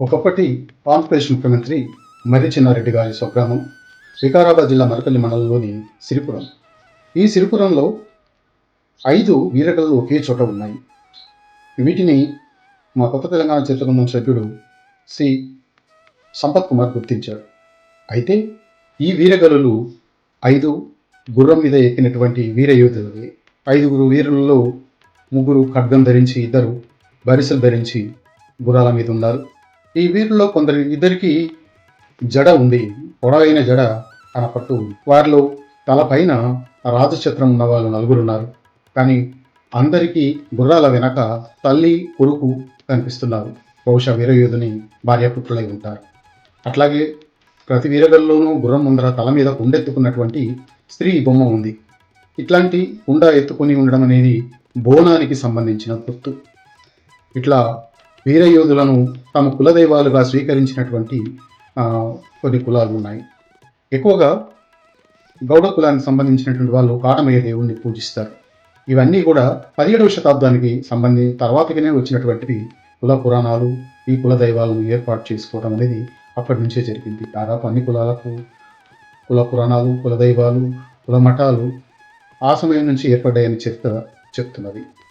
ఒకప్పటి ఆంధ్రప్రదేశ్ ముఖ్యమంత్రి మర్రి చిన్నారెడ్డి గారి స్వగ్రామం వికారాబాద్ జిల్లా మరపల్లి మండలంలోని సిరిపురం. ఈ సిరిపురంలో ఐదు వీరకళలు ఒకే చోట ఉన్నాయి. వీటిని మా కొత్త తెలంగాణ చిత్రబృందం సభ్యుడు సి. సంపత్ కుమార్ గుర్తించాడు. అయితే ఈ వీరగలులు ఐదు గుర్రం మీద ఎక్కినటువంటి వీర యోధులవి. ఐదుగురు వీరులలో ముగ్గురు ఖడ్గం ధరించి ఇద్దరు బరిసెలు ధరించి గుర్రాల మీద ఉన్నారు. ఈ వీరిలో కొందరు ఇద్దరికి జడ ఉంది పొడవైన జడ కనపడుతూ ఉంది. వారిలో తలపైన రాజచిత్రం ఉన్న వాళ్ళు నలుగురున్నారు కానీ అందరికీ గుర్రాల వెనక తల్లి కొడుకు కనిపిస్తున్నారు. బహుశా వీరయోధుని భార్యాపుత్రులై ఉంటారు. అట్లాగే ప్రతి వీరగల్లోనూ గుర్రం ముందర తల మీద కుండెత్తుకున్నటువంటి స్త్రీ బొమ్మ ఉంది. ఇట్లాంటి కుండ ఎత్తుకొని ఉండడం అనేది బోనానికి సంబంధించిన గుర్తు. ఇట్లా వీరయోధులను తమ కులదైవాలుగా స్వీకరించినటువంటి కొన్ని కులాలు ఉన్నాయి ఎక్కువగా గౌడ కులానికి సంబంధించినటువంటి వాళ్ళు కాటమయ్య దేవుణ్ణి పూజిస్తారు. ఇవన్నీ కూడా పదిహేడవ శతాబ్దానికి సంబంధి తర్వాతకినే వచ్చినటువంటివి కుల పురాణాలు ఈ కుల దైవాలను ఏర్పాటు చేసుకోవడం అనేది అప్పటి నుంచే జరిగింది. దాదాపు అన్ని కులాలకు కుల పురాణాలు కుల దైవాలు కుల మఠాలు ఆ సమయం నుంచి ఏర్పడ్డాయని చరిత్ర చెప్తున్నది.